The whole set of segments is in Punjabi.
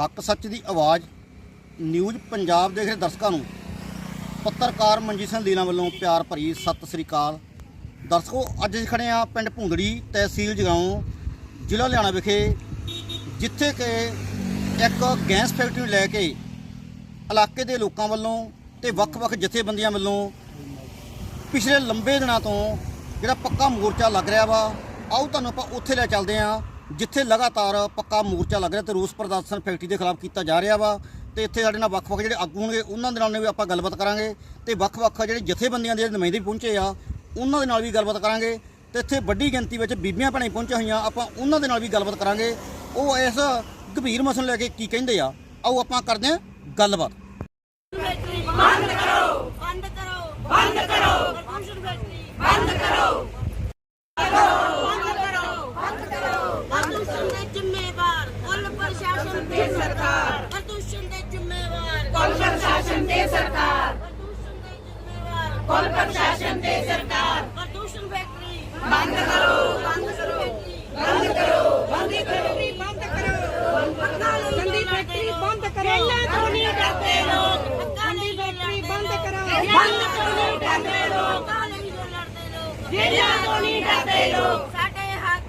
ਹੱਕ ਸੱਚ ਦੀ ਆਵਾਜ਼ ਨਿਊਜ਼ ਪੰਜਾਬ ਦੇਖ ਰਹੇ ਦਰਸ਼ਕਾਂ ਨੂੰ। ਪੱਤਰਕਾਰ ਮਨਜੀਤ ਸਿੰਘ ਲੀਨਾ ਵੱਲੋਂ ਪਿਆਰ ਭਰੀ ਸਤਿ ਸ੍ਰੀ ਅਕਾਲ। ਦਰਸ਼ਕੋ, ਅੱਜ ਅਸੀਂ ਖੜੇ ਆ ਪਿੰਡ ਭੁੰਦੜੀ ਤਹਿਸੀਲ ਜਗਾਉਂ, ਜ਼ਿਲ੍ਹਾ ਲੁਧਿਆਣਾ ਵਿਖੇ, ਜਿੱਥੇ ਕਿ ਇੱਕ ਗੈਸ ਫੈਕਟਰੀ ਨੂੰ ਲੈ ਕੇ ਇਲਾਕੇ ਦੇ ਲੋਕਾਂ ਵੱਲੋਂ ਤੇ ਵੱਖ-ਵੱਖ ਜਥੇਬੰਦੀਆਂ ਵੱਲੋਂ ਪਿਛਲੇ ਲੰਬੇ ਦਿਨਾਂ ਤੋਂ ਜਿਹੜਾ ਪੱਕਾ ਮੋਰਚਾ ਲੱਗ ਰਿਹਾ ਵਾ, ਆਓ ਤੁਹਾਨੂੰ ਆਪਾਂ ਉੱਥੇ ਲੈ ਚੱਲਦੇ ਆ ਜਿੱਥੇ ਲਗਾਤਾਰ ਪੱਕਾ ਮੋਰਚਾ ਲੱਗ ਰਿਹਾ ਤੇ ਰੋਸ ਪ੍ਰਦਰਸ਼ਨ ਫੈਕਟਰੀ ਦੇ ਖਿਲਾਫ ਕੀਤਾ ਜਾ ਰਿਹਾ ਵਾ ਤੇ ਇੱਥੇ ਸਾਡੇ ਨਾਲ ਵੱਖ-ਵੱਖ ਜਿਹੜੇ ਆਗੂ ਹੋਣਗੇ, ਉਹਨਾਂ ਦੇ ਨਾਲ ਵੀ ਆਪਾਂ ਗੱਲਬਾਤ ਕਰਾਂਗੇ ਤੇ ਵੱਖ-ਵੱਖ ਜਿਹੜੇ ਜਥੇਬੰਦੀਆਂ ਦੇ ਨੁਮਾਇੰਦੇ ਪਹੁੰਚੇ ਆ, ਉਹਨਾਂ ਦੇ ਨਾਲ ਵੀ ਗੱਲਬਾਤ ਕਰਾਂਗੇ ਤੇ ਇੱਥੇ ਵੱਡੀ ਗਿਣਤੀ ਵਿੱਚ ਬੀਬੀਆਂ ਭੈਣਾਂ ਪਹੁੰਚੀਆਂ ਹੋਈਆਂ, ਆਪਾਂ ਉਹਨਾਂ ਦੇ ਨਾਲ ਵੀ ਗੱਲਬਾਤ ਕਰਾਂਗੇ। ਉਹ ਇਸ ਗੰਭੀਰ ਮਸਲੇ ਨੂੰ ਲੈ ਕੇ ਕੀ ਕਹਿੰਦੇ ਆ, ਆਓ ਆਪਾਂ ਕਰਦੇ ਹਾਂ ਗੱਲਬਾਤ ਫੈਕਟਰੀ ਬੰਦ ਕਰੋ ਬੰਦ ਕਰੋ ਬੰਦ ਕਰੋ ਪ੍ਰਦੂਸ਼ਣ ਫੈਕਟਰੀ ਬੰਦ ਕਰੋ ਬੰਦ ਕਰੋ ਬੰਦ ਕਰੋ ਪ੍ਰਦੂਸ਼ਣ ਦੇ ਜ਼ਿੰਮੇਵਾਰ ਕੁੱਲ ਪ੍ਰਸ਼ਾਸਨ ਤੇ ਸਰਕਾਰ ਪ੍ਰਦੂਸ਼ਣ ਦੇ ਕੁੱਲ ਪ੍ਰਸ਼ਾਸਨ ਤੇ ਸਰਕਾਰ। ਕੁੱਲ ਪ੍ਰਸ਼ਾਸਨ ਤੇ ਸਰਕਾਰ। ਪ੍ਰਦੂਸ਼ਣ ਫੈਕਟਰੀ ਬੰਦ ਕਰੋ ਬੰਦ ਕਰੋ। ਬੰਦ ਕਰੋ ਬੰਦ ਕਰੋ। ਬੰਦ ਕਰੋ। ਗੰਦੀ ਫੈਕਟਰੀ ਬੰਦ ਕਰੋ। ਇਹਨਾਂ ਤੋਂ ਨਹੀਂ ਡਰਦੇ ਲੋਕ। ਗੰਦੀ ਫੈਕਟਰੀ ਬੰਦ ਕਰੋ। ਬੰਦ ਕਰੋ। ਡਰਦੇ ਲੋਕ। ਕਾਲੇ ਤੋਂ ਲੜਦੇ ਲੋਕ। ਇਹਨਾਂ ਤੋਂ ਨਹੀਂ ਡਰਦੇ ਲੋਕ। ਸਾਡੇ ਹੱਕ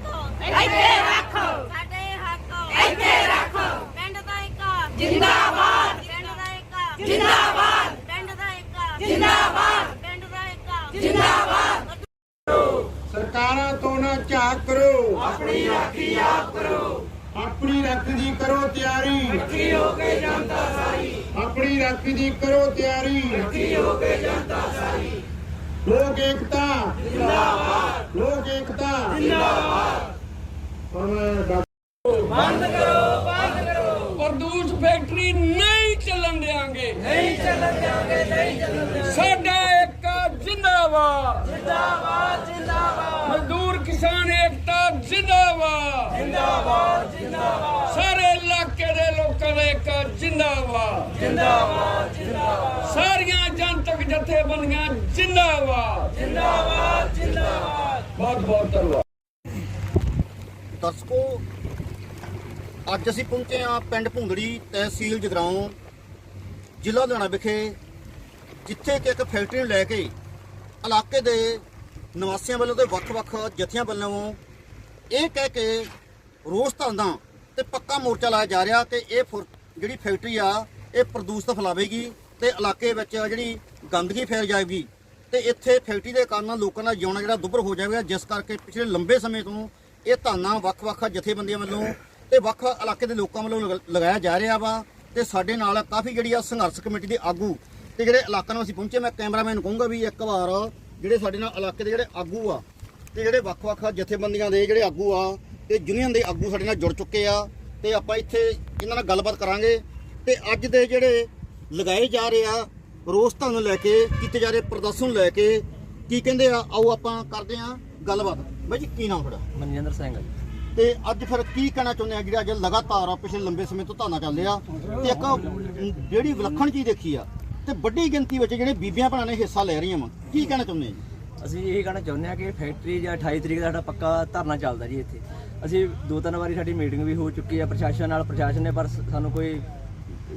ਇੱਥੇ ਰੱਖੋ ਸਾਡੇ ਹੱਕ ਇੱਥੇ ਰੱਖੋ ਪਿੰਡ ਦਾ ਇੱਕ ਜਿੰਦਾਬਾਦ ਪਿੰਡ ਦਾ ਇੱਕ ਜਿੰਦਾਬਾਦ ਪਿੰਡ ਦਾ ਇੱਕ ਜਿੰਦਾਬਾਦ ਪਿੰਡ ਦਾ ਇੱਕ ਜਿੰਦਾਬਾਦ ਸਰਕਾਰਾਂ ਤੋਂ ਨਾ ਝਾਕ ਕਰੋ। ਆਪਣੀ ਰਾਖੀ ਆਪ ਕਰੋ। ਆਪਣੀ ਰਾਖੀ ਦੀ ਕਰੋ ਤਿਆਰੀ। ਰੱਖੀ ਹੋ ਕੇ ਜਨਤਾ ਸਾਰੀ। ਆਪਣੀ ਰਾਖੀ ਦੀ ਕਰੋ ਤਿਆਰੀ। ਰੱਖੀ ਹੋ ਕੇ ਜਨਤਾ ਸਾਰੀ। ਲੋਕ ਏਕਤਾ। ਜਿੰਦਾਬਾਦ। ਲੋਕ ਏਕਤਾ। ਜਿੰਦਾਬਾਦ। ਪ੍ਰਦੂਸ਼ ਫੈਕਟਰੀ ਨਹੀਂ ਚੱਲਣ ਦੇਾਂਗੇ ਨਹੀਂ ਚੱਲਣ ਦੇਾਂਗੇ ਨਹੀਂ ਚੱਲਣ ਦੇਾਂਗੇ ਸਾਡਾ ਇੱਕ ਜਿੰਦਾਬਾਦ। ਜਿੰਦਾਬਾਦ ਜਿੰਦਾਬਾਦ। ਕਿਸਾਨ ਏਕਤਾ ਜਿੰਦਾਬਾਦ। ਜਿੰਦਾਬਾਦ ਜਿੰਦਾਬਾਦ। ਸਾਰੇ ਇਲਾਕੇ ਦੇ ਲੋਕਾਂ ਦਾ ਇੱਕ ਜਿੰਦਾਬਾਦ। ਜਿੰਦਾਬਾਦ ਜਿੰਦਾਬਾਦ। ਸਾਰੀਆਂ ਜਨਤਕ ਜਥੇਬੰਦੀਆਂ ਜਿੰਦਾਬਾਦ। ਜਿੰਦਾਬਾਦ ਜਿੰਦਾਬਾਦ। ਬਹੁਤ ਬਹੁਤ ਧੰਨਵਾਦ। ਦਰਸ਼ਕੋ ਅੱਜ ਅਸੀਂ ਪਹੁੰਚੇ ਹਾਂ ਪਿੰਡ ਭੁੰਦੜੀ ਤਹਿਸੀਲ ਜਗਰਾਉਂ ਜ਼ਿਲ੍ਹਾ ਲੁਧਿਆਣਾ ਵਿਖੇ ਜਿੱਥੇ ਕਿ ਇੱਕ ਫੈਕਟਰੀ ਨੂੰ ਲੈ ਕੇ ਇਲਾਕੇ ਦੇ ਨਿਵਾਸੀਆਂ ਵੱਲੋਂ ਤੇ ਵੱਖ-ਵੱਖ ਜਥਿਆਂ ਵੱਲੋਂ ਇਹ ਕਹਿ ਕੇ ਰੋਸ ਧਰਨਾ ਤੇ ਪੱਕਾ ਮੋਰਚਾ ਲਾਇਆ ਜਾ ਰਿਹਾ ਕਿ ਇਹ ਫੁਰ- ਜਿਹੜੀ ਫੈਕਟਰੀ ਆ, ਇਹ ਪ੍ਰਦੂਸ਼ਣ ਫੈਲਾਵੇਗੀ ਤੇ ਇਲਾਕੇ ਵਿੱਚ ਜਿਹੜੀ ਗੰਦਗੀ ਫੈਲ ਜਾਏਗੀ ਤੇ ਇੱਥੇ ਫੈਕਟਰੀ ਦੇ ਕਾਰਨ ਲੋਕਾਂ ਦਾ ਜਿਉਣਾ ਜਿਹੜਾ ਦੁੱਭਰ ਹੋ ਜਾਵੇਗਾ, ਜਿਸ ਕਰਕੇ ਪਿਛਲੇ ਲੰਬੇ ਸਮੇਂ ਤੋਂ ਇਹ ਧਰਨਾ ਵੱਖ-ਵੱਖ ਜਥੇਬੰਦੀਆਂ ਵੱਲੋਂ ਤੇ ਵੱਖ ਇਲਾਕੇ ਦੇ ਲੋਕਾਂ ਵੱਲੋਂ ਲਗ- ਲਗਾਇਆ ਜਾ ਰਿਹਾ ਵਾ ਤੇ ਸਾਡੇ ਨਾਲ ਕਾਫੀ ਜਿਹੜੀ ਆ ਸੰਘਰਸ਼ ਕਮੇਟੀ ਦੇ ਆਗੂ ਤੇ ਜਿਹੜੇ ਇਲਾਕਿਆਂ ਨੂੰ ਅਸੀਂ ਪਹੁੰਚੇ, ਮੈਂ ਕੈਮਰਾਮੈਨ ਨੂੰ ਕਹੂੰਗਾ ਵੀ ਇੱਕ ਵਾਰ ਜਿਹੜੇ ਸਾਡੇ ਨਾਲ ਇਲਾਕੇ ਦੇ ਜਿਹੜੇ ਆਗੂ ਆ ਤੇ ਜਿਹੜੇ ਵੱਖ-ਵੱਖ ਜਥੇਬੰਦੀਆਂ ਦੇ ਜਿਹੜੇ ਆਗੂ ਆ ਤੇ ਯੂਨੀਅਨ ਦੇ ਆਗੂ ਸਾਡੇ ਨਾਲ ਜੁੜ ਚੁੱਕੇ ਆ ਤੇ ਆਪਾਂ ਇੱਥੇ ਇਹਨਾਂ ਨਾਲ ਗੱਲਬਾਤ ਕਰਾਂਗੇ। ਤੇ ਅੱਜ ਦੇ ਜਿਹੜੇ ਲਗਾਏ ਜਾ ਰਹੇ ਆ ਰੋਸ ਧਰਨ ਲੈ ਕੇ ਕੀਤੇ ਜਾ ਰਹੇ ਪ੍ਰਦਰਸ਼ਨ ਲੈ ਕੇ ਕੀ ਕਹਿੰਦੇ ਆ ਆਓ ਆਪਾਂ ਕਰਦੇ ਆ ਗੱਲਬਾਤ। ਬਾਈ ਜੀ ਕੀ ਨਾਮ ਤੁਹਾਡਾ? ਮਨਜਿੰਦਰ ਸਿੰਘ ਤੇ ਅੱਜ ਫਿਰ ਕੀ ਕਹਿਣਾ ਚਾਹੁੰਦੇ ਆ ਜਿਹੜਾ ਅੱਜ ਲਗਾਤਾਰ ਆ ਪਿਛਲੇ ਲੰਬੇ ਸਮੇਂ ਤੋਂ ਧਾਨਾ ਚੱਲ ਰਿਹਾ ਤੇ ਇੱਕ ਜਿਹੜੀ ਵਿਲੱਖਣ ਚੀਜ਼ ਦੇਖੀ ਆ ਤੇ ਵੱਡੀ ਗਿਣਤੀ ਵਿੱਚ ਜਿਹੜੇ ਬੀਬੀਆਂ ਭੈਣਾਂ ਨੇ ਹਿੱਸਾ ਲੈ ਰਹੀਆਂ ਵਾ। ਕੀ ਕਹਿਣਾ ਚਾਹੁੰਦੇ ਆ ਜੀ? ਅਸੀਂ ਇਹ ਕਹਿਣਾ ਚਾਹੁੰਦੇ ਹਾਂ ਕਿ ਫੈਕਟਰੀ ਜਾਂ 28 ਤਰੀਕ ਦਾ ਸਾਡਾ ਪੱਕਾ ਧਰਨਾ ਚੱਲਦਾ ਜੀ ਇੱਥੇ। ਅਸੀਂ ਦੋ ਤਿੰਨ ਵਾਰੀ ਸਾਡੀ ਮੀਟਿੰਗ ਵੀ ਹੋ ਚੁੱਕੀ ਆ, ਪ੍ਰਸ਼ਾਸਨ ਨਾਲ ਪ੍ਰਸ਼ਾਸਨ ਨੇ, ਪਰ ਸਾਨੂੰ ਕੋਈ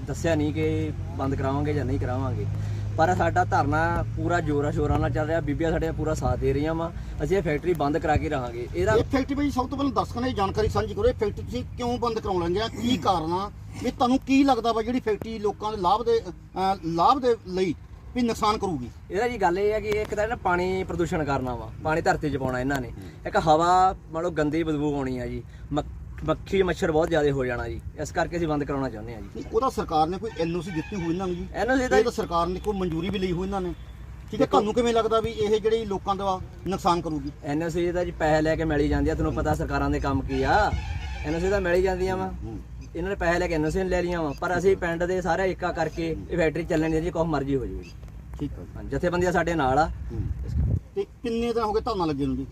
ਦੱਸਿਆ ਨਹੀਂ ਕਿ ਬੰਦ ਕਰਾਵਾਂਗੇ ਜਾਂ ਨਹੀਂ ਕਰਾਵਾਂਗੇ। ਪਰ ਸਾਡਾ ਧਰਨਾ ਪੂਰਾ ਜੋਰਾਂ ਸ਼ੋਰਾਂ ਨਾਲ ਚੱਲ ਰਿਹਾ ਬੀਬੀਆਂ ਸਾਡੇ ਪੂਰਾ ਸਾਥ ਦੇ ਰਹੀਆਂ ਵਾ। ਅਸੀਂ ਇਹ ਫੈਕਟਰੀ ਬੰਦ ਕਰਾ ਕੇ ਰਹਾਂਗੇ। ਇਹਦਾ ਇਹ ਫੈਕਟਰੀ ਬਈ ਸਭ ਤੋਂ ਪਹਿਲਾਂ ਦਰਸ਼ਕਾਂ ਨੇ ਜਾਣਕਾਰੀ ਸਾਂਝੀ ਕਰੋ ਇਹ ਫੈਕਟਰੀ ਤੁਸੀਂ ਕਿਉਂ ਬੰਦ ਕਰਾਉਣ ਲੱਗੇ ਆ? ਕੀ ਕਾਰਨ ਆ? ਵੀ ਤੁਹਾਨੂੰ ਕੀ ਲੱਗਦਾ ਵਾ ਜਿਹੜੀ ਫੈਕਟਰੀ ਲੋਕਾਂ ਦੇ ਲਾਭ ਦੇ ਅਹ, ਲਾਭ ਦੇ ਲਈ ਵੀ ਨੁਕਸਾਨ ਕਰੂਗੀ? ਇਹਦਾ ਜੀ ਗੱਲ ਇਹ ਹੈ ਕਿ ਇੱਕ ਤਾਂ ਨਾ ਪਾਣੀ ਪ੍ਰਦੂਸ਼ਣ ਕਰਨਾ ਵਾ ਪਾਣੀ ਧਰਤੀ 'ਚ ਪਾਉਣਾ ਇਹਨਾਂ ਨੇ। ਇੱਕ ਹਵਾ ਮੰਨ ਲਓ ਗੰਦੀ ਬਦਬੂ ਆਉਣੀ ਆ ਜੀ ਮੱਖ- ਮੱਖੀ ਮੱਛਰ ਬਹੁਤ ਜ਼ਿਆਦਾ ਹੋ ਜਾਣਾ ਜੀ। ਇਸ ਕਰਕੇ ਅਸੀਂ ਬੰਦ ਕਰਾਉਣਾ ਚਾਹੁੰਦੇ ਹਾਂ ਜੀ। ਨਹੀਂ ਉਹਦਾ ਸਰਕਾਰ ਨੇ ਕੋਈ ਐਨਓਸੀ ਦਿੱਤੀ ਹੋਈ ਇਹਨਾਂ ਨੂੰ ਜੀ? NOC ਤਾਂ- ਇਹ ਤਾਂ ਸਰਕਾਰ ਨੇ ਕੋਈ ਮਨਜ਼ੂਰੀ ਵੀ ਲਈ ਹੋਈ ਇਹਨਾਂ ਨੇ। ਠੀਕ ਹੈ ਤੁਹਾਨੂੰ ਕਿਵੇਂ ਲੱਗਦਾ ਵੀ ਇਹ ਜਿਹੜੀ ਲੋਕਾਂ ਦਾ ਨੁਕਸਾਨ ਕਰੂਗੀ? ਐਨਓਸੀ ਦਾ ਜੀ ਪੈਸੇ ਲੈ ਕੇ ਮਿਲੀ ਜਾਂਦੀ ਆ ਤੁਹਾਨੂੰ ਪਤਾ ਸਰਕਾਰਾਂ ਦੇ ਕੰਮ ਕੀ ਆ। ਐਨਓਸੀ ਤਾਂ ਮਿਲ ਜਾਂਦੀਆਂ ਵਾ। ਇਹਨਾਂ ਨੇ ਪੈਸੇ ਲੈ ਕੇ ਐਨਓਸੀ ਲੈ ਲਈਆਂ ਵਾ ਪਰ ਅਸੀਂ ਪਿੰਡ ਦੇ ਸਾਰੇ ਇੱਕਾ ਕਰਕੇ ਇਹ ਫੈਕਟਰੀ ਚੱਲਣ ਦੀ ਜੀ ਕੁਛ ਮਰਜ਼ੀ ਹੋ ਜਾਵੇ ਠੀਕ ਹੈ ਜਥੇਬੰਦੀਆਂ ਸਾਡੇ ਨਾਲ ਆ। ਤੇ ਕਿੰਨੇ ਦਿਨ ਹੋ ਗਏ ਧਰਨਾ ਲੱਗੇ ਨੂੰ ਜੀ?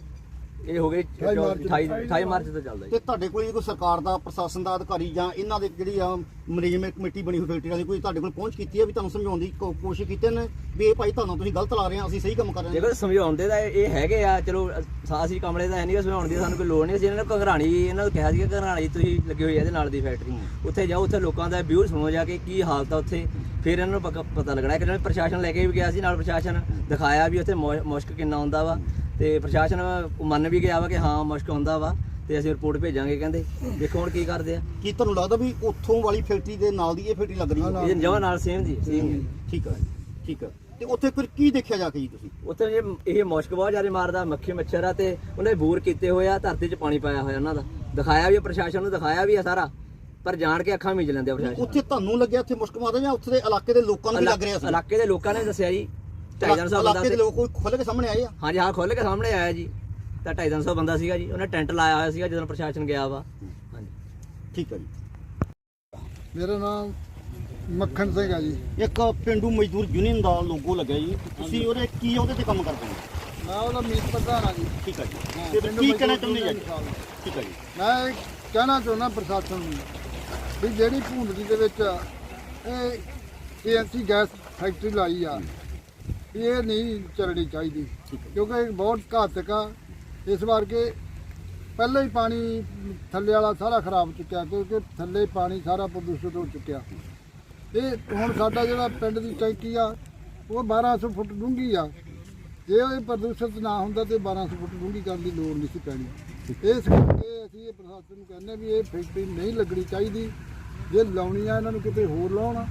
ਇਹ ਹੋ ਗਈ 28 28 ਮਾਰਚ ਤੋਂ ਚੱਲਦਾ ਜੀ। ਤੇ ਤੁਹਾਡੇ ਕੋਲ ਕੋਈ ਸਰਕਾਰ ਦਾ ਪ੍ਰਸ਼ਾਸਨ ਦਾ ਅਧਿਕਾਰੀ ਜਾਂ ਇਹਨਾਂ ਦੇ ਜਿਹੜੀ ਆ ਮੈਨੇਜਮੈਂਟ ਕਮੇਟੀ ਬਣੀ ਹੋਈ ਫੈਕਟਰੀ ਦੀ ਕੋਈ ਤੁਹਾਡੇ ਕੋਲ ਪਹੁੰਚ ਕੀਤੀ ਹੈ ਵੀ ਤੁਹਾਨੂੰ ਸਮਝਾਉਣ ਦੀ ਕੋਸ਼ਿਸ਼ ਕੀਤੀ ਨੇ? ਵੀ ਇਹ ਭਾਈ ਤੁਹਾਨੂੰ ਤੁਸੀਂ ਗਲਤ ਲਾ ਰਹੇ ਆ ਅਸੀਂ ਸਹੀ ਕੰਮ ਕਰ ਰਹੇ ਹਾਂ ਦੇਖੋ ਸਮਝਾਉਂਦੇ ਤਾਂ ਇਹ ਹੈਗੇ ਆ ਚਲੋ ਅਸੀਂ ਕਮਲੇ ਦਾ ਹੈ ਨਹੀਂ ਸਮਝਾਉਣ ਦੀ ਸਾਨੂੰ ਕੋਈ ਲੋੜ ਨਹੀਂ ਅਸੀਂ ਇਹਨਾਂ ਨੂੰ ਘਗਰਾਣੀ ਇਹਨਾਂ ਨੂੰ ਕਿਹਾ ਸੀ ਕਿ ਘਗਰਾਣੀ ਤੁਸੀਂ ਲੱਗੇ ਹੋਈ ਆ ਇਹਦੇ ਨਾਲ ਦੀ ਫੈਕਟਰੀ। ਉੱਥੇ ਜਾਓ ਉੱਥੇ ਲੋਕਾਂ ਦਾ ਵਿਊ ਸੁਣੋ ਜਾ ਕੇ ਕੀ ਹਾਲਤ ਆ ਉੱਥੇ। ਫਿਰ ਇਹਨਾਂ ਨੂੰ ਪੱਕਾ ਪਤਾ ਲੱਗਣਾ। ਕਿ ਪ੍ਰਸ਼ਾਸਨ ਲੈ ਕੇ ਵੀ ਗਿਆ ਸੀ ਨਾਲ ਪ੍ਰਸ਼ਾਸਨ ਦਿਖਾਇਆ ਵੀ ਉੱਥੇ ਮੁਸ਼ਕ ਕਿੰਨਾ ਆਉਂਦਾ ਵਾ। ਤੇ ਪ੍ਰਸ਼ਾਸਨ ਮੰਨ ਵੀ ਗਿਆ ਵਾ ਕਿ ਹਾਂ ਮੁਸ਼ਕ ਆਉਂਦਾ ਵਾ ਤੇ ਅਸੀਂ ਰਿਪੋਰਟ ਭੇਜਾਂਗੇ ਕਹਿੰਦੇ। ਦੇਖੋ ਹੁਣ ਕੀ ਕਰਦੇ ਆ। ਕੀ ਤੁਹਾਨੂੰ ਲੱਗਦਾ ਵੀ ਉੱਥੋਂ ਵਾਲੀ ਫੈਕਟਰੀ ਦੇ ਨਾਲ ਦੀ ਇਹ ਫੈਕਟਰੀ ਲੱਗ ਰਹੀ ਹੈ? ਇਹ ਜਮਾਂ ਨਾਲ ਸੇਮ ਜੀ ਸੇਮ ਠੀਕ ਹੈ ਠੀਕ ਹੈ ਤੇ ਉੱਥੇ ਫਿਰ ਕੀ ਦੇਖਿਆ ਜਾ ਕੇ ਜੀ ਤੁਸੀਂ? ਉੱਥੇ ਜੇ ਇਹ ਮੁਸ਼ਕ ਬਹੁਤ ਜ਼ਿਆਦਾ ਮਾਰਦਾ ਮੱਖੀ ਮੱਛਰ ਆ ਤੇ ਉਹਨੇ ਬੂਰ ਕੀਤੇ ਹੋਏ ਆ ਧਰਤੀ 'ਚ ਪਾਣੀ ਪਾਇਆ ਹੋਇਆ ਉਹਨਾਂ ਦਾ। ਦਿਖਾਇਆ ਵੀ ਪ੍ਰਸ਼ਾਸਨ ਨੂੰ ਦਿਖਾਇਆ ਵੀ ਆ ਸਾਰਾ ਪਰ ਜਾਣ ਕੇ ਅੱਖਾਂ ਮੀਚ ਲੈਂਦੇ ਆ ਪ੍ਰਸ਼ਾਸਨ। ਉੱਥੇ ਤੁਹਾਨੂੰ ਲੱਗਿਆ ਇੱਥੇ ਮੁਸ਼ਕ ਮਾਰਦਾ ਜਾਂ ਉੱਥੇ ਦੇ ਇਲਾਕੇ ਦੇ ਲੋਕਾਂ ਨੂੰ ਵੀ ਲੱਗ ਰਿਹਾ ਸੀ? ਇਲਾਕੇ ਦੇ ਲੋਕਾਂ ਨੇ ਦੱਸਿਆ ਜੀ 250 ਬੰਦਾ ਇਲਾਕੇ ਦੇ ਲੋਕ ਕੋਈ ਖੁੱਲ ਕੇ ਸਾਹਮਣੇ ਆਏ ਆ। ਹਾਂਜੀ ਹਾਂ ਖੁੱਲ ਕੇ ਸਾਹਮਣੇ ਆਇਆ ਜੀ। ਤਾਂ 250 ਬੰਦਾ ਸੀਗਾ ਜੀ। ਉਹਨੇ ਟੈਂਟ ਲਾਇਆ ਹੋਇਆ ਸੀਗਾ ਜਦੋਂ ਪ੍ਰਸ਼ਾਸਨ ਗਿਆ ਵਾ। ਹਾਂਜੀ। ਠੀਕ ਹੈ ਜੀ। ਮੇਰਾ ਨਾਮ ਮੱਖਣ ਸਿੰਘ ਆ ਜੀ। ਇੱਕ ਪਿੰਡੂ ਮਜ਼ਦੂਰ ਯੂਨੀਅਨ ਦਾ ਲੋਗੋ ਲੱਗਿਆ ਜੀ। ਤੁਸੀਂ ਉਹਦੇ ਕੀ ਉਹਦੇ ਤੇ ਕੰਮ ਕਰਦੇ ਹੋ? ਮੈਂ ਉਹਦਾ ਮੀਤ ਪ੍ਰਧਾਨ ਆ ਜੀ। ਠੀਕ ਹੈ ਜੀ। ਤੇ ਫਿਰ ਕੀ ਕਹਿਣਾ ਚਾਹੁੰਦੇ ਜੀ? ਠੀਕ ਹੈ ਜੀ। ਮੈਂ ਕਹਿਣਾ ਚਾਹੁੰਦਾ ਪ੍ਰਸ਼ਾਸਨ ਨੂੰ ਵੀ ਜਿਹੜੀ ਭੂੰਦੜੀ ਦੇ ਵਿੱਚ ਇਹ ਏਐਨਸੀ ਗੈਸ ਫੈਕਟਰੀ ਲਾਈ ਆ ਇਹ ਨਹੀਂ ਚੱਲਣੀ ਚਾਹੀਦੀ, ਕਿਉਂਕਿ ਇਹ ਬਹੁਤ ਘਾਤਕ ਆ। ਇਸ ਵਾਰ ਕੇ ਪਹਿਲਾਂ ਹੀ ਪਾਣੀ ਥੱਲੇ ਵਾਲਾ ਸਾਰਾ ਖਰਾਬ ਚੁੱਕਿਆ, ਕਿਉਂਕਿ ਥੱਲੇ ਪਾਣੀ ਸਾਰਾ ਪ੍ਰਦੂਸ਼ਿਤ ਹੋ ਚੁੱਕਿਆ। ਇਹ ਹੁਣ ਸਾਡਾ ਜਿਹੜਾ ਪਿੰਡ ਦੀ ਟੈਂਕੀ ਆ, ਉਹ 1200 ਫੁੱਟ ਡੂੰਘੀ ਆ। ਜੇ ਇਹ ਪ੍ਰਦੂਸ਼ਿਤ ਨਾ ਹੁੰਦਾ ਤੇ 1200 ਫੁੱਟ ਡੂੰਘੀ ਕਰਨ ਦੀ ਲੋੜ ਨਹੀਂ ਸੀ ਪੈਣੀ। ਇਸ ਕਰਕੇ ਅਸੀਂ ਇਹ ਪ੍ਰਸ਼ਾਸਨ ਨੂੰ ਕਹਿੰਦੇ ਵੀ ਇਹ ਫੈਕਟਰੀ ਨਹੀਂ ਲੱਗਣੀ ਚਾਹੀਦੀ। ਜੇ ਲਾਉਣੀ ਆ, ਇਹਨਾਂ ਨੂੰ ਕਿਤੇ ਹੋਰ ਲਾਉਣ।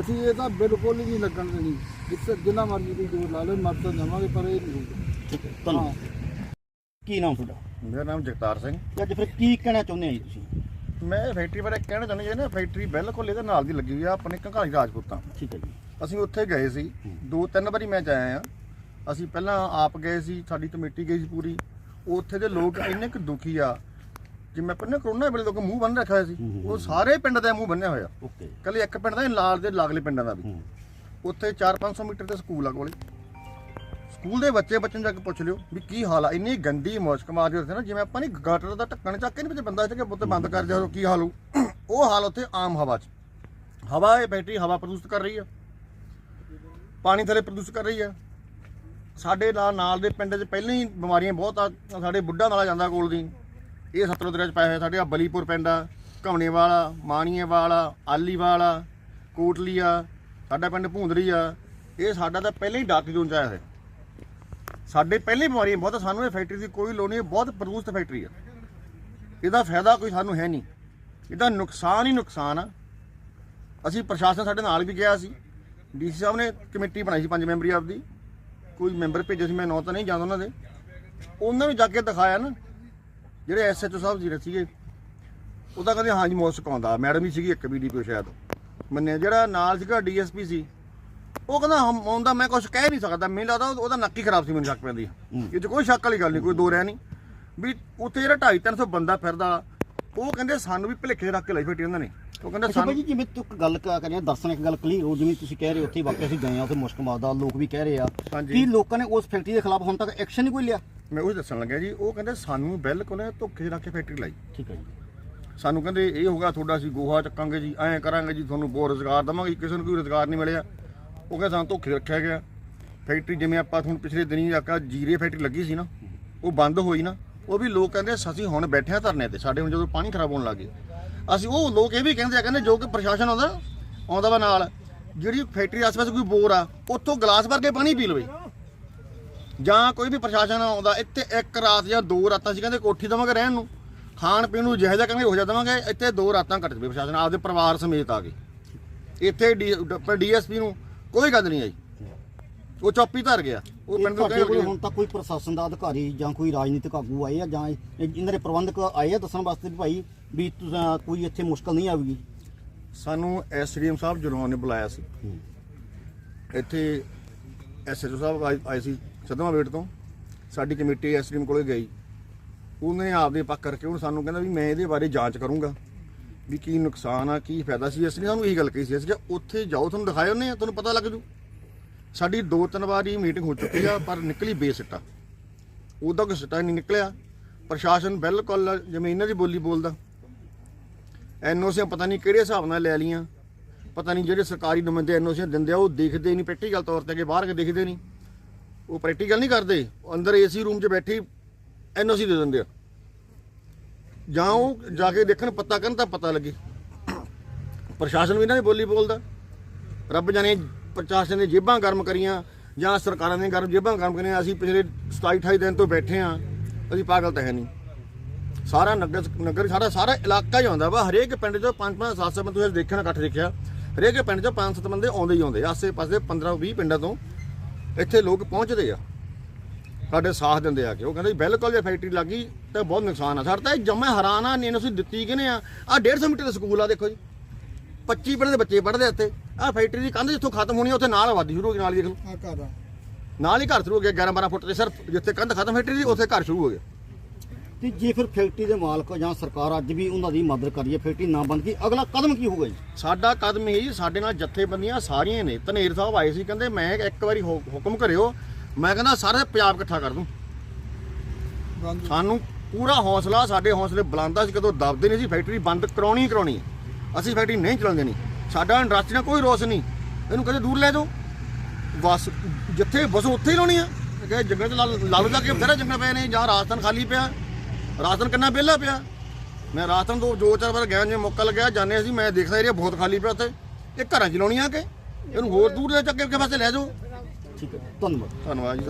ਅਸੀਂ ਇਹ ਤਾਂ ਬਿਲਕੁਲ ਹੀ ਨਹੀਂ ਲੱਗਣ ਦੇਣੀ। ਜਿੱਥੇ ਜਿੰਨਾ ਮਰਜ਼ੀ ਕੋਈ ਦੂਰ ਲਾ ਲਏ ਮਰ ਤਾਂ ਜਾਵਾਂਗੇ ਪਰ ਇਹ ਨਹੀਂ ਹੋਊਗਾ ਠੀਕ ਹੈ ਧੰਨਵਾਦ। ਕੀ ਨਾਮ ਤੁਹਾਡਾ? ਮੇਰਾ ਨਾਮ ਜਗਤਾਰ ਸਿੰਘ। ਅੱਜ ਫਿਰ ਕੀ ਕਹਿਣਾ ਚਾਹੁੰਦੇ ਆ ਜੀ ਤੁਸੀਂ? ਮੈਂ ਇਹ ਫੈਕਟਰੀ ਬਾਰੇ ਕਹਿਣਾ ਚਾਹੁੰਦਾ ਜੀ ਨਾ ਫੈਕਟਰੀ ਬਿਲਕੁਲ ਇਹਦੇ ਨਾਲ ਦੀ ਲੱਗੀ ਹੋਈ ਆ ਆਪਣੇ ਕੰਘਾਲੀ ਰਾਜਪੂਤਾਂ। ਠੀਕ ਹੈ ਜੀ। ਅਸੀਂ ਉੱਥੇ ਗਏ ਸੀ ਦੋ ਤਿੰਨ ਵਾਰੀ ਮੈਂ ਜਾਇਆ ਆ। ਅਸੀਂ ਪਹਿਲਾਂ ਆਪ ਗਏ ਸੀ ਸਾਡੀ ਕਮੇਟੀ ਗਈ ਸੀ ਪੂਰੀ। ਉੱਥੇ ਦੇ ਲੋਕ ਇੰਨੇ ਕੁ ਦੁਖੀ ਆ ਜਿਵੇਂ ਪਹਿਲਾਂ ਕਰੋਨਾ ਵੇਲੇ ਲੋਕ ਮੂੰਹ ਬੰਨ ਰੱਖਿਆ ਹੋਇਆ ਸੀ ਉਹ ਸਾਰੇ ਪਿੰਡ ਦਾ ਮੂੰਹ ਬੰਨਿਆ ਹੋਇਆ। ਓਕੇ। ਕੱਲੇ ਇੱਕ ਪਿੰਡ ਦਾ ਨਾਲ ਦੇ ਲਾਗਲੇ ਪਿੰਡਾਂ ਦਾ ਵੀ। ਉੱਥੇ 4-500 ਮੀਟਰ ਤੇ ਸਕੂਲ ਆ ਕੋਲੇ। ਸਕੂਲ ਦੇ ਬੱਚੇ ਬੱਚੇ ਨੂੰ ਜਾ ਕੇ ਪੁੱਛ ਲਿਓ ਵੀ ਕੀ ਹਾਲ ਆ। ਇੰਨੀ ਗੰਦੀ ਮੁਸ਼ਕ ਮਾਰਦੀ ਉੱਥੇ ਨਾ ਜਿਵੇਂ ਆਪਾਂ ਨਹੀਂ ਗਟਰ ਦਾ ਢੱਕਣ ਚੱਕ ਕੇ ਨਹੀਂ ਵਿੱਚ ਬੰਦਾ ਇੱਥੇ ਬੁੱਤ ਬੰਦ ਕਰ ਜਾਓ ਕੀ ਹਾਲ ਹੋ ਉਹ ਹਾਲ ਉੱਥੇ ਆਮ ਹਵਾ 'ਚ। ਹਵਾ ਇਹ ਬੈਟਰੀ ਹਵਾ ਪ੍ਰਦੂਸ਼ਿਤ ਕਰ ਰਹੀ ਆ। ਪਾਣੀ ਥੱਲੇ ਪ੍ਰਦੂਸ਼ਿਤ ਕਰ ਰਹੀ ਆ। ਸਾਡੇ ਨਾਲ ਨਾਲ ਦੇ ਪਿੰਡ 'ਚ ਪਹਿਲਾਂ ਹੀ ਬਿਮਾਰੀਆਂ ਬਹੁਤ ਆ। ਸਾਡੇ ਬੁੱਢਾ ਨਾਲਾ ਜਾਂਦਾ ਕੋਲ ਦੀ। ਇਹ ਸਤਲੁਜ ਦਰਿਆ 'ਚ ਪਾਇਆ ਹੋਇਆ ਸਾਡੇ ਆ, ਬਲੀਪੁਰ ਪਿੰਡ ਆ ਘਮਣੇ ਵਾਲਾ ਮਾਣੀਏ ਵਾਲਾ ਆਲੀਵਾਲ ਆ, ਕੋਟਲੀ ਆ, ਸਾਡਾ ਪਿੰਡ ਭੂੰਦਰੀ ਆ। ਇਹ ਸਾਡਾ ਤਾਂ ਪਹਿਲਾਂ ਹੀ ਡਾਕ ਜ਼ੋਨ 'ਚ ਆਇਆ ਹੋਇਆ। ਸਾਡੇ ਪਹਿਲੇ ਬਿਮਾਰੀਆਂ ਬਹੁਤ ਸਾਨੂੰ ਇਹ ਫੈਕਟਰੀ ਦੀ ਕੋਈ ਲੋੜ ਨਹੀਂ ਬਹੁਤ ਪ੍ਰਦੂਸ਼ਿਤ ਫੈਕਟਰੀ ਆ। ਇਹਦਾ ਫਾਇਦਾ ਕੋਈ ਸਾਨੂੰ ਹੈ ਨਹੀਂ। ਇਹਦਾ ਨੁਕਸਾਨ ਹੀ ਨੁਕਸਾਨ ਆ। ਅਸੀਂ ਪ੍ਰਸ਼ਾਸਨ ਸਾਡੇ ਨਾਲ ਵੀ ਗਿਆ ਸੀ। ਡੀਸੀ ਸਾਹਿਬ ਨੇ ਕਮੇਟੀ ਬਣਾਈ ਸੀ, ਪੰਜ ਮੈਂਬਰੀ ਆਪਦੀ। ਕੋਈ ਮੈਂਬਰ ਭੇਜੇ ਸੀ, ਮੈਂ ਨੌ ਤਾਂ ਨਹੀਂ ਜਾਂਦਾ ਉਹਨਾਂ ਦੇ। ਉਹਨਾਂ ਨੂੰ ਜਾ ਕੇ ਦਿਖਾਇਆ ਨਾ। ਜਿਹੜੇ ਐਸਐਚਓ ਸਾਹਿਬ ਜੀ ਸੀਗੇ ਉਹਦਾ ਕਹਿੰਦੇ ਹਾਂਜੀ ਮੌਸਕ ਆਉਂਦਾ ਮੈਡਮ ਹੀ ਸੀਗੀ ਇੱਕ ਬੀਡੀਪੀ ਸ਼ਾਇਦ। ਮੰਨਿਆ ਜਿਹੜਾ ਨਾਲ ਸੀਗਾ ਡੀਐਸਪੀ ਸੀ ਉਹ ਕਹਿੰਦਾ ਹਮ ਆਉਂਦਾ ਮੈਂ ਕੁਝ ਕਹਿ ਨਹੀਂ ਸਕਦਾ। ਮੈਨੂੰ ਲੱਗਦਾ ਉਹ- ਉਹਦਾ ਨੱਕ ਹੀ ਖਰਾਬ ਸੀ ਮੈਨੂੰ ਸ਼ੱਕ ਪੈਂਦੀ ਇਹ 'ਚ ਕੋਈ ਸ਼ੱਕ ਵਾਲੀ ਗੱਲ ਨਹੀਂ ਕੋਈ ਦੋ ਰਿਆ ਨਹੀਂ। ਵੀ ਉੱਥੇ ਜਿਹੜਾ 2.5 300 ਬੰਦਾ ਫਿਰਦਾ ਉਹ ਕਹਿੰਦੇ ਸਾਨੂੰ ਵੀ ਭਲੇਖੇ ਰੱਖ ਕੇ ਲਈ ਫੇਟੀ ਉਹਨਾਂ ਨੇ। ਉਹ ਕਹਿੰਦੇ ਸਾਨੂੰ ਜੀ ਜਿਵੇਂ ਤੂੰ ਇੱਕ ਗੱਲ ਕਰ ਕਰਿਆ ਦੱਸਣ ਇੱਕ ਗੱਲ ਕਲੀਅਰ ਹੋ ਜਿਵੇਂ ਤੁਸੀਂ ਕਹਿ ਰਹੇ ਹੋ ਉੱਥੇ ਵਾਕਿਆ ਅਸੀਂ ਗਏ ਆ ਉੱਥੇ ਮੁਸ਼ਕ ਮਾਰਦਾ ਲੋਕ ਵੀ ਕਹਿ ਰਹੇ ਆ। ਕੀ ਲੋਕਾਂ ਨੇ ਉਸ ਫੈਕਟਰੀ ਦੇ ਖਿਲਾਫ ਹੁਣ ਤੱਕ ਐਕਸ਼ਨ ਨਹੀਂ ਕੋਈ ਲਿਆ? ਮੈਂ ਉਹ ਦੱਸਣ ਲੱਗਿਆ ਜੀ ਉਹ ਕਹਿੰਦੇ ਸਾਨੂੰ ਬਿਲਕੁਲ ਧੋਖੇ 'ਚ ਰੱਖ ਕੇ ਫੈਕਟਰੀ ਲਾਈ। ਠੀਕ ਹੈ ਜੀ। ਸਾਨੂੰ ਕਹਿੰਦੇ ਇਹ ਹੋਗਾ ਤੁਹਾਡਾ ਅਸੀਂ ਗੋਹਾ ਚੱਕਾਂਗੇ ਜੀ ਐਂ ਕਰਾਂਗੇ ਜੀ ਤੁਹਾਨੂੰ ਬਹੁਤ ਰੋਜ਼ਗਾਰ ਦਵਾਂਗੇ ਕਿਸੇ ਨੂੰ ਕੋਈ ਰੋਜ਼ਗਾਰ ਨਹੀਂ ਮਿਲਿਆ। ਉਹ ਕਹਿੰਦੇ ਸਾਨੂੰ ਧੋਖੇ ਰੱਖਿਆ ਗਿਆ। ਫੈਕਟਰੀ ਜਿਵੇਂ ਆਪਾਂ ਤੁਹਾਨੂੰ ਪਿਛਲੇ ਦਿਨੀ ਆਕਾ ਜੀਰੇ ਫੈਕਟਰੀ ਲੱਗੀ ਸੀ ਨਾ ਉਹ ਬੰਦ ਹੋਈ ਨਾ ਉਹ ਵੀ ਲੋਕ ਕਹਿੰਦੇ ਅਸੀਂ ਹੁਣ ਬੈਠੇ ਆ ਧਰਨੇ ਤੇ ਸਾਡੇ ਹੁਣ ਜਦੋਂ ਪਾਣੀ ਖਰਾਬ ਹੋਣ ਲੱਗੇ ਅਸੀਂ ਉਹ ਲੋਕ ਇਹ ਵੀ ਕਹਿੰਦੇ ਆ ਕਹਿੰਦੇ ਜੋ ਕਿ ਪ੍ਰਸ਼ਾਸਨ ਆਉਂਦਾ ਆਉਂਦਾ ਵਾ ਨਾਲ ਜਿਹੜੀ ਫੈਕਟਰੀ ਆਸ-ਪਾਸ ਕੋਈ ਬੋਰ ਆ ਉੱਥੋਂ ਗਲਾਸ ਭਰ ਕੇ ਪਾਣੀ ਪੀ ਲਵੇ। ਜਾਂ ਕੋਈ ਵੀ ਪ੍ਰਸ਼ਾਸਨ ਆਉਂਦਾ ਇੱਥੇ ਇੱਕ ਰਾਤ ਜਾਂ ਦੋ ਰਾਤਾਂ ਸੀ ਕਹਿੰਦੇ ਕੋਠੀ ਦੇਵਾਂਗੇ ਰਹਿਣ ਨੂੰ। ਖਾਣ ਪੀਣ ਨੂੰ ਜਿਹੋ ਜਿਹਾ ਕਹਿੰਦੇ ਹੋ ਜਾ ਦੇਵਾਂਗੇ ਇੱਥੇ ਦੋ ਰਾਤਾਂ ਕੱਟ ਜਵੇ ਪ੍ਰਸ਼ਾਸਨ ਆਪਦੇ ਪਰਿਵਾਰ ਸਮੇਤ ਆ ਕੇ ਇੱਥੇ ਡੀਐਸਪੀ ਨੂੰ ਕੋਈ ਗੱਲ ਨਹੀਂ ਆਈ। ਉਹ ਚੌਪੀ ਧਰ ਗਿਆ। ਉਹ ਪਿੰਡ ਨੂੰ ਕਹਿੰਦੇ ਹੁਣ ਤੱਕ ਕੋਈ ਪ੍ਰਸ਼ਾਸਨ ਦਾ ਅਧਿਕਾਰੀ ਜਾਂ ਕੋਈ ਰਾਜਨੀਤਿਕ ਆਗੂ ਆਏ ਆ ਜਾਂ ਇਹ- ਇਹਨਾਂ ਦੇ ਪ੍ਰਬੰਧਕ ਆਏ ਆ ਦੱਸਣ ਵਾਸਤੇ ਵੀ ਭਾਈ ਵੀ ਕੋਈ ਇੱਥੇ ਮੁਸ਼ਕਲ ਨਹੀਂ ਆਵੇਗੀ? ਸਾਨੂੰ ਐਸਡੀਐਮ ਸਾਹਿਬ ਜਰੂਰ ਨੇ ਬੁਲਾਇਆ ਸੀ। ਇੱਥੇ ਐਸਐਚਓ ਸਾਹਿਬ ਆਏ ਸੀ। ਸਦਮਾ ਵੇਟ ਤੋਂ ਸਾਡੀ ਕਮੇਟੀ ਐਸਡੀਐਮ ਕੋਲੇ ਗਈ। ਉਹਨੇ ਆਪਦੇ ਪੱਕ ਕਰਕੇ ਉਹਨੂੰ ਸਾਨੂੰ ਕਹਿੰਦਾ ਵੀ ਮੈਂ ਇਹਦੇ ਬਾਰੇ ਜਾਂਚ ਕਰੂੰਗਾ। ਵੀ ਕੀ ਨੁਕਸਾਨ ਆ, ਕੀ ਫਾਇਦਾ ਸੀ। ਇਸ ਐਸਡੀ ਸਾਨੂੰ ਇਹੀ ਗੱਲ ਕਹੀ ਸੀ। ਅਸੀਂ ਕਿਹਾ, ਉੱਥੇ ਜਾਓ, ਤੁਹਾਨੂੰ ਦਿਖਾਏ ਉਹਨੇ, ਤੁਹਾਨੂੰ ਪਤਾ ਲੱਗ ਜੂ। ਸਾਡੀ ਦੋ ਤਿੰਨ ਵਾਰੀ ਮੀਟਿੰਗ ਹੋ ਚੁੱਕੀ ਆ, ਪਰ ਨਿਕਲੀ ਬੇਸਿੱਟਾ। ਉਹਦਾ ਕੋਈ ਸਿੱਟਾ ਨਹੀਂ ਨਿਕਲਿਆ। ਪ੍ਰਸ਼ਾਸਨ ਬਿਲਕੁਲ ਜਿਵੇਂ ਇਹਨਾਂ ਦੀ ਬੋਲੀ ਬੋਲਦਾ। ਐਨਓਸੀ ਪਤਾ ਨਹੀਂ ਕਿਹੜੇ ਹਿਸਾਬ ਨਾਲ ਲੈ ਲੀਆਂ ਪਤਾ ਨਹੀਂ ਜਿਹੜੇ ਸਰਕਾਰੀ ਨੁਮਾਇੰਦੇ ਐਨਓਸੀ ਦਿੰਦੇ ਆ, ਉਹ ਦੇਖਦੇ ਨਹੀਂ। ਪ੍ਰੈਕਟੀਕਲ ਤੌਰ ਤੇ ਅੱਗੇ ਬਾਹਰ ਕੇ ਦੇਖਦੇ ਨਹੀਂ। ਉਹ ਪ੍ਰੈਕਟੀਕਲ ਨਹੀਂ ਕਰਦੇ, ਉਹ ਅੰਦਰ ਏਸੀ ਰੂਮ 'ਚ ਬੈਠੀ ਐਨਓਸੀ ਦੇ ਦਿੰਦੇ ਆ। ਜਾਂ ਉਹ ਜਾ ਕੇ ਦੇਖਣ ਪਤਾ ਕਰਨ ਤਾਂ ਪਤਾ ਲੱਗੇ। ਪ੍ਰਸ਼ਾਸਨ ਵੀ ਇਹਨਾਂ ਦੀ ਬੋਲੀ ਬੋਲਦਾ। ਰੱਬ ਜਾਣੇ ਪ੍ਰਸ਼ਾਸਨ ਨੇ ਜੇਬਾਂ ਗਰਮ ਕਰੀਆਂ, ਜਾਂ ਸਰਕਾਰਾਂ ਨੇ ਗਰਮ ਜੇਬਾਂ ਗਰਮ ਕਰੀਆਂ, ਅਸੀਂ ਪਿਛਲੇ 27 28 ਦਿਨ ਤੋਂ ਬੈਠੇ ਆ ਅਸੀਂ ਪਾਗਲ ਤਾਂ ਹੈ ਨਹੀਂ। ਸਾਰਾ ਨਗਰ ਨਗਰ ਸਾਰਾ ਸਾਰਾ ਇਲਾਕਾ ਹੀ ਆਉਂਦਾ ਵਾ, ਹਰੇਕ ਪਿੰਡ ਚੋਂ ਪੰਜ ਪੰਜ, ਸੱਤ ਸੱਤ ਬੰਦੇ ਤੁਸੀਂ ਦੇਖਿਆ ਨਾ ਇਕੱਠ ਦੇਖਿਆ, ਹਰੇਕ ਪਿੰਡ ਚੋਂ ਪੰਜ, ਸੱਤ ਬੰਦੇ ਆਉਂਦੇ ਹੀ ਆਉਂਦੇ ਆਸੇ ਪਾਸੇ 15 20 ਪਿੰਡਾਂ ਤੋਂ ਇੱਥੇ ਲੋਕ ਪਹੁੰਚਦੇ ਆ। ਸਾਡੇ ਸਾਥ ਦਿੰਦੇ ਆ ਕੇ। ਉਹ ਕਹਿੰਦੇ ਜੀ ਬਿਲਕੁਲ ਜੇ ਫੈਕਟਰੀ ਲੱਗੀ ਤਾਂ ਬਹੁਤ ਨੁਕਸਾਨ ਆ। ਸਾਡਾ ਤਾਂ ਇਹ ਜੰਮੇ ਹੈਰਾਨ ਆ ਨਹੀਂ ਅਸੀਂ ਦਿੱਤੀ ਕਿਨੇ ਆ? ਆ 150 ਮੀਟਰ ਦਾ ਸਕੂਲ ਆ ਦੇਖੋ ਜੀ। 25 ਪਿੰਡ ਦੇ ਬੱਚੇ ਪੜ੍ਹਦੇ ਇੱਥੇ। ਆ ਫੈਕਟਰੀ ਦੀ ਕੰਧ ਜਿੱਥੋਂ ਖਤਮ ਹੋਣੀ ਉੱਥੇ ਨਾਲ ਆਬਾਦੀ ਸ਼ੁਰੂ ਹੋ ਗਈ ਨਾਲ ਦੇਖ ਲਓ। ਆ ਘਰ ਨਾਲ ਹੀ ਘਰ ਸ਼ੁਰੂ ਹੋ ਗਿਆ 11 12 ਫੁੱਟ ਤੇ ਸਰ ਜਿੱਥੇ ਕੰਧ ਖਤਮ ਫੈਕਟਰੀ ਦੀ ਉੱਥੇ ਘਰ ਸ਼ੁਰੂ ਹੋ ਗਿਆ। ਤੇ ਜੇ ਫਿਰ ਫੈਕਟਰੀ ਦੇ ਮਾਲਕ ਜਾਂ ਸਰਕਾਰ ਅੱਜ ਵੀ ਉਹਨਾਂ ਦੀ ਮਦਦ ਕਰੀਏ ਫੈਕਟਰੀ ਨਾ ਬੰਦ ਕੀ ਅਗਲਾ ਕਦਮ ਕੀ ਹੋਊਗਾ ਜੀ? ਸਾਡਾ ਕਦਮ ਇਹ ਜੀ ਸਾਡੇ ਨਾਲ ਜਥੇਬੰਦੀਆਂ ਸਾਰੀਆਂ ਨੇ। ਧਨੇਰ ਸਾਹਿਬ ਆਏ ਸੀ ਕਹਿੰਦੇ ਮੈਂ ਇੱਕ ਵਾਰੀ ਹੁ- ਹੁਕਮ ਕਰਿਓ ਮੈਂ ਕਹਿੰਦਾ ਸਾਰੇ ਪੰਜਾਬ ਇਕੱਠਾ ਕਰ ਦੂੰ। ਸਾਨੂੰ ਪੂਰਾ ਹੌਸਲਾ ਸਾਡੇ ਹੌਸਲੇ ਬੁਲੰਦਾ ਸੀ ਕਦੋਂ ਦਬਦੇ ਨਹੀਂ ਸੀ ਫੈਕਟਰੀ ਬੰਦ ਕਰਾਉਣੀ ਹੀ ਕਰਾਉਣੀ ਹੈ। ਅਸੀਂ ਫੈਕਟਰੀ ਨਹੀਂ ਚਲਾਉਂਦੇ ਨਹੀਂ। ਸਾਡਾ ਇੰਡਸਟਰੀ ਨਾਲ ਕੋਈ ਰੋਸ ਨਹੀਂ। ਇਹਨੂੰ ਕਦੇ ਦੂਰ ਲੈ ਜਾਓ। ਬਸ ਜਿੱਥੇ ਬਸ ਉੱਥੇ ਹੀ ਲਾਉਣੀ ਆ। ਕਿ ਜੰਗਲ ਚ ਲਾਲੂ ਜਾ ਕੇ ਬਥੇਰੇ ਜੰਗਲ ਪਏ ਨੇ ਜਾਂ ਰਾਜਸਥਾਨ ਖਾਲੀ ਪਿਆ। ਰਾਜਸਥਾਨ ਕਿੰਨਾ ਵਿਹਲਾ ਪਿਆ? ਮੈਂ ਰਾਜਸਥਾਨ ਦੋ ਦੋ ਚਾਰ ਵਾਰ ਗਿਆ ਜੇ ਮੌਕਾ ਲੱਗਿਆ ਜਾਣੇ ਸੀ ਮੈਂ ਦੇਖਦਾ ਏਰੀਆ ਬਹੁਤ ਖਾਲੀ ਪਿਆ ਉੱਥੇ। ਇਹ ਘਰਾਂ ਚ ਲਾਉਣੀ ਆ ਕਿ? ਇਹਨੂੰ ਹੋਰ ਦੂਰ ਦੇ ਚੱਕੇ ਕੇ ਪਾਸੇ ਲੈ ਜਾਓ। ਠੀਕ ਹੈ ਧੰਨਵਾਦ। ਧੰਨਵਾਦ ਜੀ।